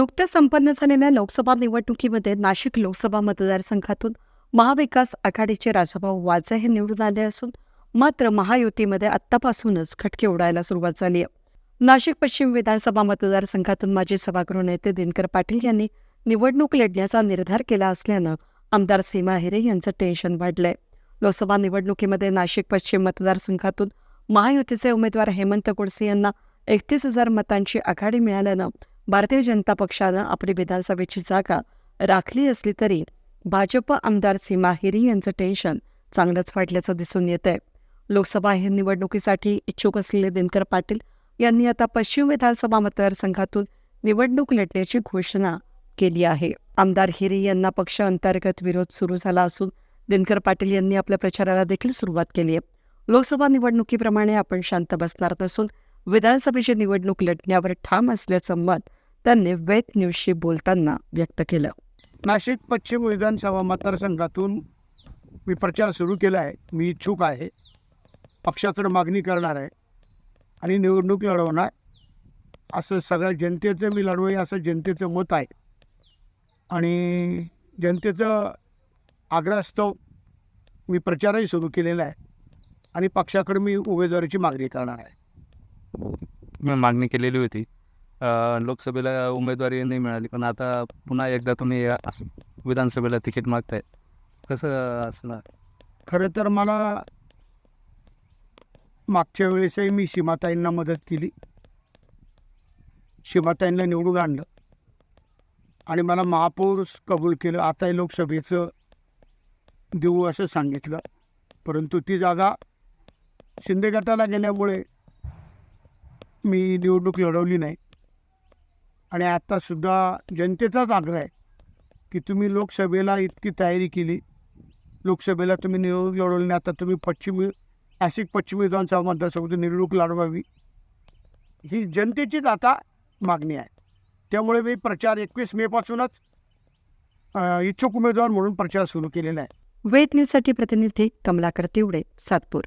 नुकत्याच संपन्न झालेल्या लोकसभा निवडणुकीमध्ये नाशिक लोकसभा मतदारसंघातून महाविकास आघाडीचे राजाभाऊ वाजे हे निवडून आले असून मात्र महायुतीमध्ये आत्तापासूनच खटके उडायला सुरुवात झाली आहे. नाशिक पश्चिम विधानसभा मतदारसंघातून माजी सभागृह नेते दिनकर पाटील यांनी निवडणूक लढण्याचा निर्धार केला असल्यानं आमदार सीमा हिरे यांचं टेन्शन वाढलंय. लोकसभा निवडणुकीमध्ये नाशिक पश्चिम मतदारसंघातून महायुतीचे उमेदवार हेमंत गोडसे यांना एकतीस हजार मतांची आघाडी मिळाल्यानं भारतीय जनता पक्षानं आपली विधानसभेची जागा राखली असली तरी भाजप आमदार सीमा हिरी यांचं टेन्शन चांगलंच वाढल्याचं दिसून येत आहे लोकसभा हे निवडणुकीसाठी इच्छुक असलेले दिनकर पाटील यांनी आता पश्चिम विधानसभा मतदारसंघातून निवडणूक लढण्याची घोषणा केली आहे. आमदार हिरी यांना पक्ष अंतर्गत विरोध सुरू झाला असून दिनकर पाटील यांनी आपल्या प्रचाराला देखील सुरुवात केली आहे. लोकसभा निवडणुकीप्रमाणे आपण शांत बसणार नसून विधानसभेची निवडणूक लढण्यावर ठाम असल्याचं मत त्यांनी वेद न्यूजशी बोलताना व्यक्त केलं. नाशिक पश्चिम विधानसभा मतदारसंघातून मी प्रचार सुरू केला आहे. मी इच्छुक आहे. पक्षाकडे मागणी करणार आहे. आणि निवडणूक लढवणार. असं सगळ्या जनतेचं मी लढवूया असं जनतेचं मत आहे. आणि जनतेचं आग्रहास्तव मी प्रचारही सुरू केलेला आहे. आणि पक्षाकडे मी उमेदवारीची मागणी करणार आहे. मागणी केलेली होती. लोकसभेला उमेदवारी नाही मिळाली पण आता पुन्हा एकदा तुम्ही या विधानसभेला तिकीट मागताय. कसं असणार? खरं तर मला मागच्या वेळेसही मी सीमाताईंना मदत केली. सीमाताईंना निवडून आणलं. आणि मला महापौर कबूल केलं. आताही लोकसभेचं देऊ असं सांगितलं. परंतु ती जागा शिंदे गटाला गेल्यामुळे मी निवडणूक लढवली नाही. आणि आत्तासुद्धा जनतेचाच आग्रह आहे की तुम्ही लोकसभेला इतकी तयारी केली. लोकसभेला तुम्ही निवडणूक लढवली नाही. आता तुम्ही पश्चिमी नाशिक पश्चिम विधानसभा मतदारसंघातून निवडणूक लढवावी. ही जनतेचीच आता मागणी आहे. त्यामुळे मी प्रचार एकवीस मेपासूनच इच्छुक उमेदवार म्हणून प्रचार सुरू केलेला आहे. वेद न्यूजसाठी प्रतिनिधी कमलाकर तिवडे सातपूर.